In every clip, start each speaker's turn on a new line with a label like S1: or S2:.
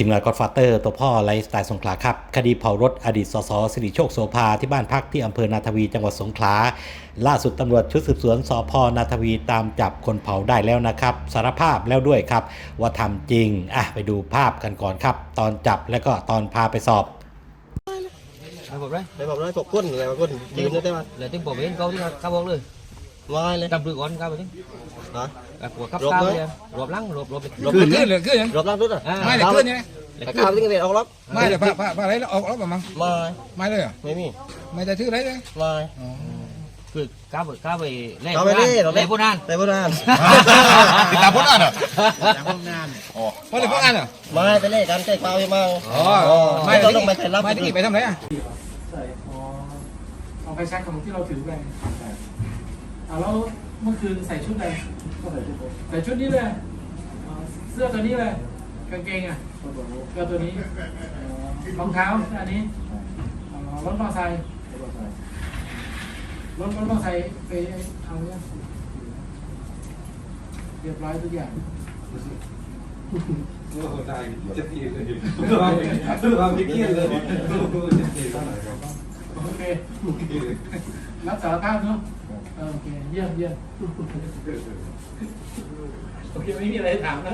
S1: ทีมงานกอดฟาเตอร์ตัวพ่อไลฟ์สไตล์สงขลาครับ คดีเผารถอดีตสสสิริโชคโสภาที่บ้านพักที่อำเภอนาทวีจังหวัดสงขลา ล่าสุดตำรวจชุดสืบสวนสพนาทวีตามจับคนเผาได้แล้วนะครับ สารภาพแล้วด้วยครับ ว่าทำจริง อะ ไปดูภาพกันก่อนครับ ตอนจับแล้วก็ตอนพาไปสอบ
S2: Ai บอก đấy,
S3: ไปบอกเลยพวกก้นอะไรมาก้นยืมได้ไหม
S2: là tiếng phổ biến câu đi cao bóng เลย
S3: ไม่เลย
S2: trăm rưỡi con cao vậy chứ
S3: ฮะ
S2: à, của cấp
S3: Rộp
S2: cao
S3: đấy.
S2: đi em rộp lắng rộp rộp
S3: รบ
S4: ขึ้นขึ้นเลยขึ้นยัง
S3: รบล่างรุดอะ
S2: à,
S4: ไม่เลยขึ้นยังไง
S3: แต่ข้าวที่เกิดออกรบ
S4: ไม่เลยผ้าผ้าผ้าอะไรแล้วออกแล้วมั้ง
S3: ไม่
S4: ไม่เลยเหรอ
S3: ไม่มี
S4: ไม่ได้ชื่ออะไรเลย
S3: ไม่
S4: อ๋อ
S2: คือ cao về cao về lê
S3: เอาไปดิเรา
S2: lê bốn an
S3: แต่โบราณ
S4: ติดตามผลงานเหรอติดตามผลงานอ๋อเพราะเลยผลงานเหรอ
S3: ไม่ไปเล่กันใกล้เปล่ายังมั่ง
S4: อ๋อ
S3: ไม่ต้องต้องไปใส่รับ
S4: ไม่ได้กี่ไปทำไรอะ
S5: ใส่อ๋อเอาไปแช็คของที่เราถือไป อ่าแล้วเมื่อคืนใส่ชุดอะไรใส่ชุดนี้เลยอ๋อเสื้อตัวนี้เลย กางเกงอะก็ตัวนี้อ๋อรองเท้าอันนี้อ๋อรถมอเตอร์ไซค์รถรถมอเตอร์ไซค์ไปเอาเนี่ยเรียบร้อยทุกอย่างโอเครับสารภาพเนาะเออ โอเคเยี่ยมเยี่ยมโอเคไม่มีอะไรถามนะ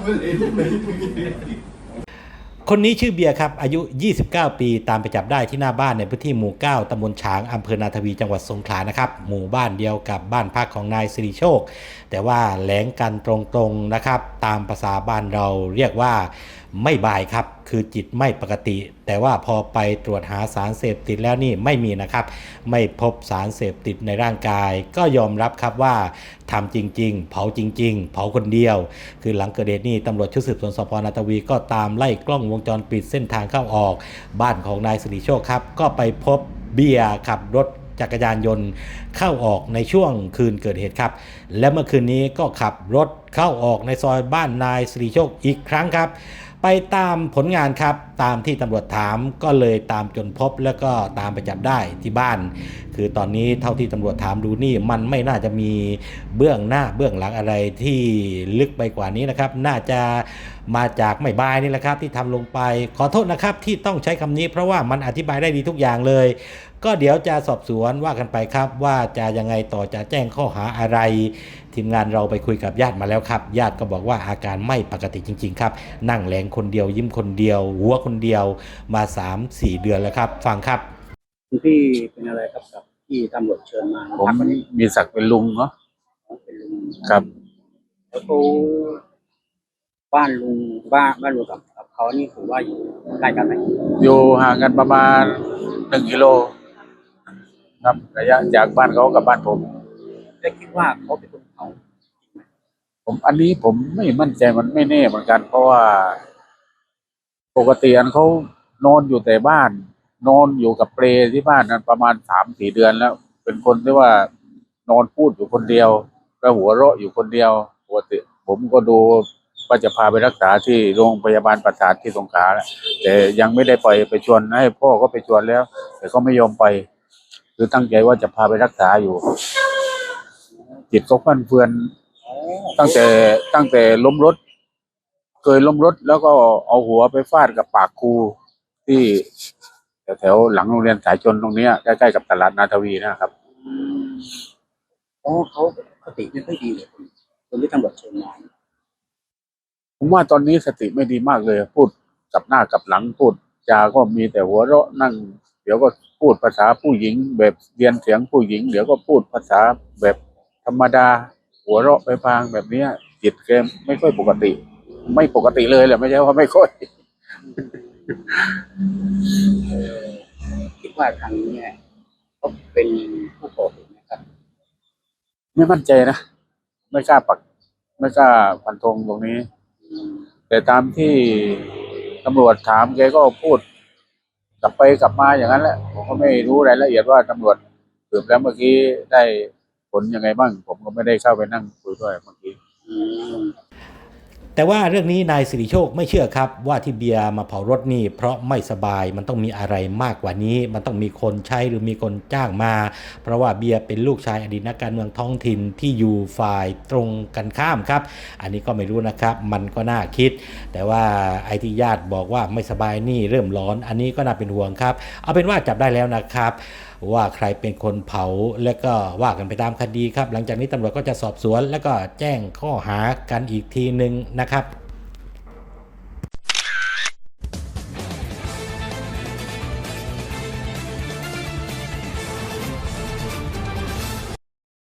S1: คนนี้ชื่อเบียร์ครับ อายุ 29 ปี ตามไปจับได้ที่หน้าบ้านในพื้นที่หมู่ 9ตำบลฉางอำเภอนาทวี จังหวัดสงขลา นะครับ หมู่บ้านเดียวกับบ้านพักของนายสิริโชค แต่ว่าแหลงกันตรงๆ นะครับ ตามภาษาบ้านเราเรียกว่า ไม่บายครับ คือจิตไม่ปกติ แต่ว่าพอไปตรวจหาสารเสพติดแล้วนี่ไม่มีนะครับ ไม่พบสารเสพติดในร่างกาย ก็ยอมรับครับว่าทำจริง ๆ เผาจริง ๆ เผาคนเดียว คือหลังเกิดเหตุนี่ตำรวจชุดสืบสวนสพนาตวีก็ตามไล่กล้องวงจรปิดเส้นทางเข้าออก บ้านของนายสิริโชคครับ ก็ไปพบเบียร์ขับรถจักรยานยนต์เข้าออกในช่วงคืนเกิดเหตุครับ และเมื่อคืนนี้ก็ขับรถเข้าออกในซอยบ้านนายสิริโชคอีกครั้งครับ ไปตามผลงานครับ ตามที่ตำรวจถามก็เลยตามจนพบแล้วก็ตามไปจับได้ที่บ้าน คือตอนนี้เท่าที่ตำรวจถามดูนี่มันไม่น่าจะมีเบื้องหน้าเบื้องหลังอะไรที่ลึกไปกว่านี้นะครับ น่าจะมาจากไม่บายนี่แหละครับที่ทำลงไป ขอโทษนะครับที่ต้องใช้คำนี้เพราะว่ามันอธิบายได้ดีทุกอย่างเลย ก็เดี๋ยวจะสอบสวนว่ากันไปครับ ว่าจะยังไงต่อจะแจ้งข้อหาอะไร ทีมงานเราไปคุยกับญาติมาแล้วครับ ญาติก็บอกว่าอาการไม่ปกติจริง ๆ ครับ นั่งแหลงคนเดียวยิ้มคนเดียว หัวคนเดียวมา 3-4 เดือนแล้วครับ ฟังครับ
S6: คุณพี่เป็นอะไรครับกับที่ตำรวจเชิญมา
S7: ผม
S6: พักวันนี้
S7: มีศักดิ์เป็นลุงเนาะ
S6: เป็นลุง
S7: ครับ
S6: แล้วเขาบ้านลุงบ้านบ้านลุงกับกับเขานี่ถือว่าอยู่ใกล้กันไหม
S7: อยู่ห่างกันประมาณหนึ่งกิโล ครับระยะจากบ้านเขากับบ้านผม
S6: ได้คิดว่าเขาเป็นคนเผา
S7: ผมอันนี้ผมไม่มั่นใจมันไม่แน่เหมือนกัน เพราะว่า ปกติอันเขานอนอยู่แต่บ้าน นอนอยู่กับเปลที่บ้านนั้นประมาณสามสี่เดือนแล้ว เป็นคนที่ว่านอนพูดอยู่คนเดียวก็หัวเราะอยู่คนเดียวปกติผมก็ดูว่าจะพาไปรักษาที่โรงพยาบาลประสาทที่สงขลาแล้วแต่ยังไม่ได้ไปไปชวนให้พ่อก็ไปชวนแล้ว แต่ก็ไม่ยอมไป คือตั้งใจว่าจะพาไปรักษาอยู่จิตก็ฟั่นเฟือน ตั้งแต่ตั้งแต่ล้มรถ เคยล้มรถแล้วก็เอาหัวไปฟาดกับปากครูที่แถวๆหลังโรงเรียนสายชนตรงเนี้ยใกล้ๆกับตลาดนาทวีนะครับ
S6: อ๋อเขาสติไม่ค่อยดีเลยคนคนที่ตำรวจเชิญมา
S7: ผมว่าตอนนี้สติไม่ดีมากเลย พูดกับหน้ากับหลังพูดจาก็มีแต่หัวเราะนั่ง เดี๋ยวก็พูดภาษาผู้หญิง แบบเรียนเสียงผู้หญิง เดี๋ยวก็พูดภาษาแบบธรรมดา หัวเราะไปพางแบบเนี้ยจิตแกไม่ค่อยปกติ ไม่ปกติเลยแหละไม่ใช่ว่าไม่ค่อย
S6: คิดว่าทางนี้เนี่ยเขาเป็นผู้ก่อเหตุนะครับ
S7: ไม่มั่นใจนะไม่กล้าปัก ไม่กล้าฟันธงตรงนี้ แต่ตามที่ตำรวจถามแกก็พูด กลับไปกลับมาอย่างนั้นแหละผมก็ไม่รู้รายละเอียดว่าตำรวจสืบแล้วเมื่อกี้ได้ผลยังไงบ้าง ผมก็ไม่ได้เข้าไปนั่งคุยด้วยเมื่อกี้
S1: แต่ว่าเรื่องนี้นายสิริโชคไม่เชื่อครับ ว่าที่เบียร์มาเผารถนี่เพราะไม่สบายมันต้องมีอะไรมากกว่านี้ มันต้องมีคนใช้หรือมีคนจ้างมา เพราะว่าเบียร์เป็นลูกชายอดีตนักการเมืองท้องถิ่นที่อยู่ฝ่ายตรงกันข้ามครับ อันนี้ก็ไม่รู้นะครับ มันก็น่าคิด แต่ว่าไอ้ที่ญาติบอกว่าไม่สบายนี่เริ่มร้อน อันนี้ก็น่าเป็นห่วงครับ เอาเป็นว่าจับได้แล้วนะครับว่าใครเป็นคนเผาและก็ว่ากันไปตามคดีครับ หลังจากนี้ตำรวจก็จะสอบสวน แล้วก็แจ้งข้อหากันอีกทีหนึ่งนะครับ